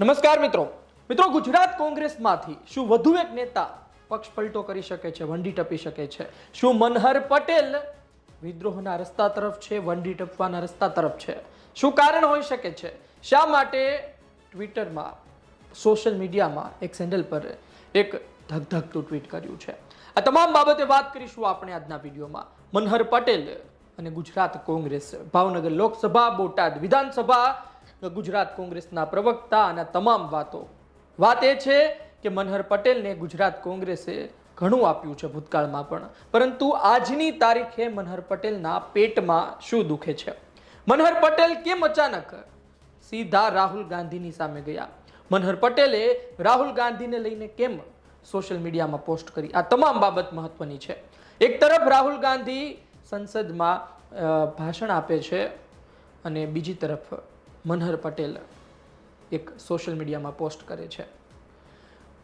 નમસ્કાર મિત્રો. મિત્રો, ગુજરાત કોંગ્રેસમાંથી શું વધુ એક નેતા પક્ષ પલટો કરી શકે છે, વંડી ટપી શકે છે? શું મનહર પટેલ વિદ્રોહના રસ્તા તરફ છે, વંડી ટપવાના રસ્તા તરફ છે? શું કારણ હોઈ શકે છે? શા માટે ટ્વિટરમાં, સોશિયલ મીડિયામાં એક સેન્ડલ પર એક ધગધગતું ટ્વીટ કર્યું છે? આ તમામ બાબતે વાત કરીશું આપણે આજના વિડીયોમાં. મનહર પટેલ અને ગુજરાત કોંગ્રેસ ભાવનગર લોકસભા બોટાદ વિધાનસભા ગુજરાત કોંગ્રેસના પ્રવક્તા અને તમામ વાતો. વાત એ છે કે મનહર પટેલને ગુજરાત કોંગ્રેસે ઘણું આપ્યું છે ભૂતકાળમાં પણ. પરંતુ આજની તારીખે મનહર પટેલના પેટમાં શું દુખે છે? મનહર પટેલ કેમ અચાનક સીધા રાહુલ ગાંધીની સામે ગયા? મનહર પટેલે રાહુલ ગાંધીને લઈને કેમ સોશિયલ મીડિયામાં પોસ્ટ કરી? આ તમામ બાબત મહત્વની છે. એક તરફ રાહુલ ગાંધી સંસદમાં ભાષણ આપે છે અને બીજી તરફ મનહર પટેલ એક સોશિયલ મીડિયામાં પોસ્ટ કરે છે.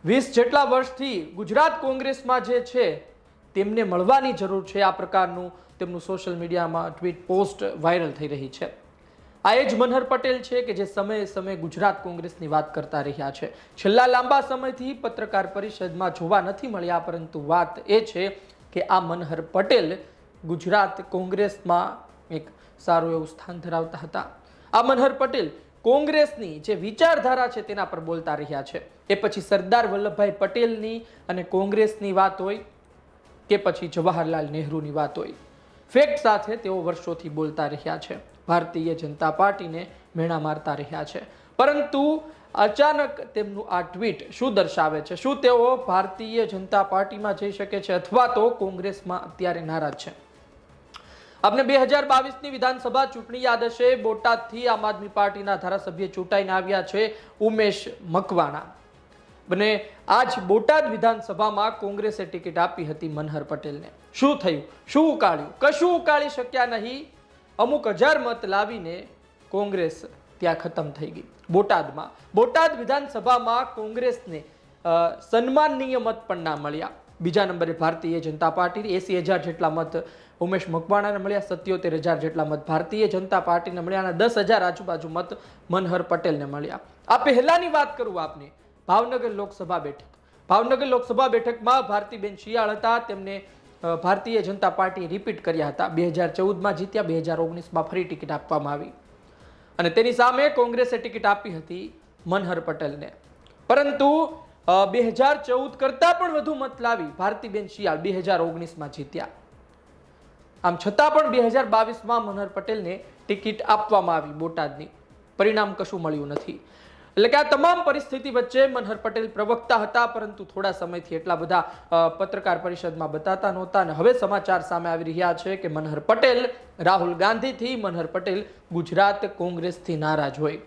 વીસ જેટલા વર્ષથી ગુજરાત કોંગ્રેસમાં જે છે, તેમને મળવાની જરૂર છે આ પ્રકારનું તેમનું સોશિયલ મીડિયામાં ટ્વીટ પોસ્ટ વાયરલ થઈ રહી છે. આ એ જ મનહર પટેલ છે કે જે સમયે સમયે ગુજરાત કોંગ્રેસની વાત કરતા રહ્યા છે. છેલ્લા લાંબા સમયથી પત્રકાર પરિષદમાં જોવા નથી મળ્યા, પરંતુ વાત એ છે કે આ મનહર પટેલ ગુજરાત કોંગ્રેસમાં એક સારું એવું સ્થાન ધરાવતા હતા. આ મનહર પટેલ કોંગ્રેસની જે વિચારધારા છે તેના પર બોલતા રહ્યા છે. એ પછી સરદાર વલ્લભભાઈ પટેલની અને કોંગ્રેસની વાત હોય કે પછી જવાહરલાલ નહેરુની વાત હોય. ફેક્ટ સાથે તેઓ વર્ષોથી બોલતા રહ્યા છે. ભારતીય જનતા પાર્ટીને મેણા મારતા રહ્યા છે. પરંતુ અચાનક તેમનું આ ટ્વીટ શું દર્શાવે છે? શું તેઓ ભારતીય જનતા પાર્ટીમાં જઈ શકે છે અથવા તો કોંગ્રેસમાં અત્યારે નારાજ છે? આપને બે હજાર બાવીસની વિધાનસભા ચૂંટણી યાદ હશે. બોટાદથી આમ આદમી પાર્ટીના ધારાસભ્ય ચૂંટાઈને આવ્યા છે ઉમેશ મકવાણા. બને આજ બોટાદ વિધાનસભામાં કોંગ્રેસે ટિકિટ આપી હતી મનહર પટેલને. શું થયું? શું ઉકાળ્યું? કશું ઉકાળી શક્યા નહીં. અમુક હજાર મત લાવીને કોંગ્રેસ ત્યાં ખતમ થઈ ગઈ. બોટાદમાં. બોટાદ વિધાનસભામાં કોંગ્રેસને સન્માનનીય મત પણ ના મળ્યા. બીજા નંબરે ભારતીય જનતા પાર્ટી એસી હજાર જેટલા મત ઉમેશ મકવાણાને મળ્યા, સત્યોતેર હજાર જેટલા મત ભારતીય જનતા પાર્ટીને મળ્યા અને દસ હજાર આજુબાજુ મત મનહર પટેલને મળ્યા. આ પહેલાની વાત કરું આપને. ભાવનગર લોકસભા બેઠક. ભાવનગર લોકસભા બેઠકમાં ભારતીબેન શિયાળ હતા. તેમને ભારતીય જનતા પાર્ટી રિપીટ કર્યા હતા. બે હજાર ચૌદમાં જીત્યા, બે હજાર ઓગણીસમાં ફરી ટિકિટ આપવામાં આવી. અને તેની સામે કોંગ્રેસે ટિકિટ આપી હતી મનહર પટેલને. પરંતુ બે હજાર ચૌદ કરતાં પણ વધુ મત લાવી ભારતીબેન શિયાળ બે હજાર ઓગણીસમાં જીત્યા. આમ છતાં પણ બે હજાર બાવીસમાં મનહર પટેલને ટિકિટ આપવામાં આવી બોટાદની. પરિણામ કશું મળ્યું નથી. એટલે કે આ તમામ પરિસ્થિતિ વચ્ચે મનહર પટેલ પ્રવક્તા હતા, પરંતુ થોડા સમયથી એટલા બધા પત્રકાર પરિષદમાં બતાતા નહોતા અને હવે સમાચાર સામે આવી રહ્યા છે કે મનહર પટેલ રાહુલ ગાંધીથી મનહર પટેલ ગુજરાત કોંગ્રેસથી નારાજ હોય.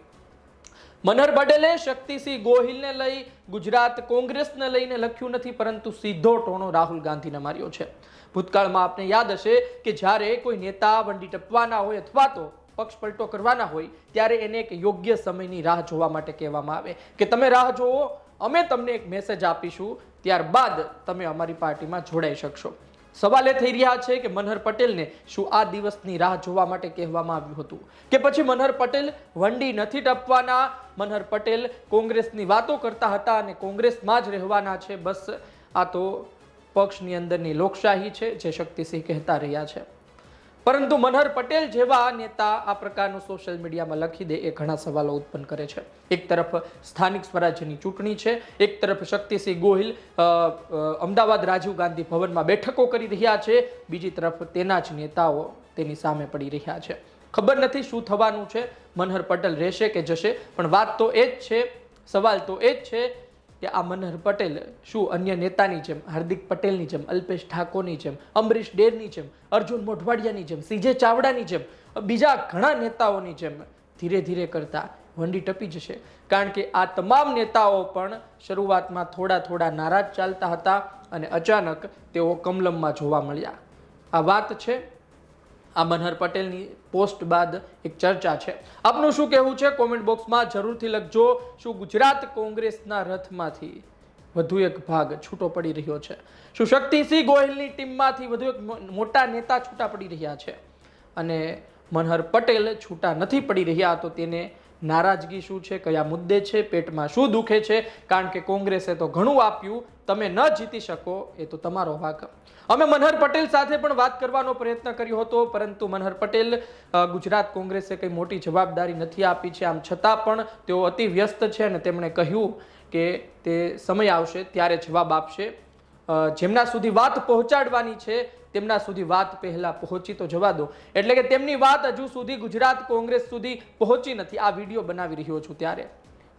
મનહર પટેલે શક્તિસિંહ ગોહિલને લઈ ગુજરાત કોંગ્રેસને લઈને લખ્યું નથી, પરંતુ સીધો ટોણો રાહુલ ગાંધીને માર્યો છે. ભૂતકાળમાં આપને યાદ હશે કે જ્યારે કોઈ નેતા વંડી ટપવાના હોય અથવા તો પક્ષ પલટો કરવાના હોય, ત્યારે એને એક યોગ્ય સમયની રાહ જોવા માટે કહેવામાં આવે કે તમે રાહ જોવો અમે તમને એક મેસેજ આપીશું, ત્યારબાદ તમે અમારી પાર્ટીમાં જોડાઈ શકશો. સવાલ એ થઈ રહ્યા છે કે મનહર પટેલને શું આ દિવસની રાહ જોવા માટે કહેવામાં આવ્યું હતું? કે પછી મનહર પટેલ વંડી નથી ટપવાના? મનહર પટેલ કોંગ્રેસની વાતો કરતા હતા અને કોંગ્રેસમાં જ રહેવાના છે. બસ આ તો પક્ષની અંદરની લોકશાહી છે, જે શક્તિસિંહ કહેતા રહ્યા છે. પરંતુ મનહર પટેલ જેવા નેતા આ પ્રકારનું સોશિયલ મીડિયામાં લખી દે એ ઘણા સવાલો ઉત્પન્ન કરે છે. એક તરફ સ્થાનિક સ્વરાજ્યની ચૂંટણી છે, એક તરફ શક્તિસિંહ ગોહિલ અમદાવાદ રાજીવ ગાંધી ભવનમાં બેઠકો કરી રહ્યા છે, બીજી તરફ તેના જ નેતાઓ તેની સામે પડી રહ્યા છે. ખબર નથી શું થવાનું છે, મનહર પટેલ રહેશે કે જશે, પણ વાત તો એ જ છે, સવાલ તો એ જ છે કે આ મનહર પટેલ શું અન્ય નેતાની જેમ, હાર્દિક પટેલની જેમ, અલ્પેશ ઠાકોરની જેમ અમરીશ ડેરની જેમ, અર્જુન મોઢવાડિયાની જેમ, સીજે ચાવડાની જેમ, બીજા ઘણા નેતાઓની જેમ ધીરે ધીરે કરતા વંડી ટપી જશે. કારણ કે આ તમામ નેતાઓ પણ શરૂઆતમાં થોડા થોડા નારાજ ચાલતા હતા અને અચાનક તેઓ કમલમમાં જોવા મળ્યા. આ વાત છે આ મનહર પટેલની પોસ્ટ બાદ એક ચર્ચા છે. આપનું શું કહેવું છે? કોમેન્ટ બોક્સમાં જરૂરથી લખજો. શું ગુજરાત કોંગ્રેસના રથમાંથી વધુ એક ભાગ છૂટો પડી રહ્યો છે? શું શક્તિસિંહ ગોહિલની ટીમમાંથી વધુ એક મોટા નેતા છૂટા પડી રહ્યા છે? અને મનહર પટેલ છૂટા નથી પડી રહ્યા, તો તેને નારાજગી શું છે, કયા મુદ્દે છે, પેટમાં શું દુખે છે, કારણ કે કોંગ્રેસે તો ઘણું આપ્યું, તમે ન જીતી શકો, એ તો તમારો વાક. અમે મનહર પટેલ સાથે પણ વાત કરવાનો પ્રયત્ન કર્યો હતો, પરંતુ મનહર પટેલ ગુજરાત કોંગ્રેસે કંઈ મોટી જવાબદારી નથી આપી છે, આમ છતાં પણ તેઓ અતિ વ્યસ્ત છે અને તેમણે કહ્યું કે તે સમય આવશે, ત્યારે જવાબ આપશે. જેમના સુધી વાત પહોંચાડવાની છે, તેમના સુધી વાત પહેલા પહોંચી તો જવા દો. એટલે કે તેમની વાત હજુ સુધી ગુજરાત કોંગ્રેસ સુધી પહોંચી નથી. આ વીડિયો બનાવી રહ્યો છું ત્યારે.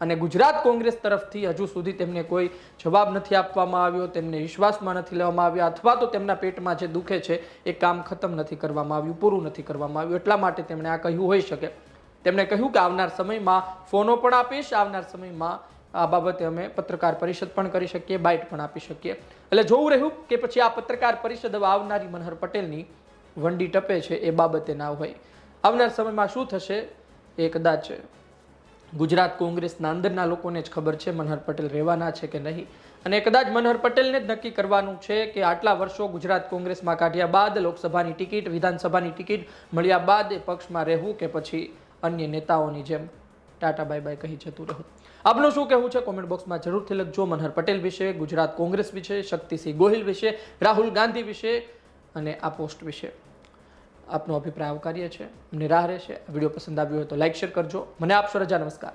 અને ગુજરાત કોંગ્રેસ તરફથી હજુ સુધી તેમને કોઈ જવાબ નથી આપવામાં આવ્યો, તેમને વિશ્વાસમાં નથી લેવામાં આવ્યા, અથવા તો તેમના પેટમાં જે દુખે છે, એ કામ ખતમ નથી કરવામાં આવ્યું, પૂરું નથી કરવામાં આવ્યું. એટલા માટે તેમણે આ કહ્યું હોઈ શકે. તેમણે કહ્યું કે આવનાર સમયમાં ફોનો પણ આપીશ, આવનાર સમયમાં આ બાબતે અમે પત્રકાર પરિષદ પણ કરી શકીએ, બાઇટ પણ આપી શકીએ. એટલે જોવું રહ્યું કે પછી આ પત્રકાર પરિષદ આવનારી મનહર પટેલની વંડી ટપે છે એ બાબતે ના હોય. આવનાર સમયમાં શું થશે એ કદાચ ગુજરાત કોંગ્રેસના અંદરના લોકોને જ ખબર છે મનહર પટેલ રહેવાના છે કે નહીં. અને કદાચ મનહર પટેલને જ નક્કી કરવાનું છે કે આટલા વર્ષો ગુજરાત કોંગ્રેસમાં કાઢ્યા બાદ લોકસભાની ટિકિટ, વિધાનસભાની ટિકિટ મળ્યા બાદ એ પક્ષમાં રહેવું કે પછી અન્ય નેતાઓની જેમ. ટાટા બાય બાય કહી જતું રહું આપનું શું કહેવું છે? કોમેન્ટ બોક્સમાં જરૂરથી લખજો. મનહર પટેલ વિશે, ગુજરાત કોંગ્રેસ વિશે, શક્તિસિંહ ગોહિલ વિશે, રાહુલ ગાંધી વિશે અને આ પોસ્ટ વિશે. આપનો અભિપ્રાય આવકાર્ય છે. અમને રાહ રહેશે. વીડિયો પસંદ આવ્યો હોય તો લાઈક શેર કરજો. મને આપશો રજા. નમસ્કાર.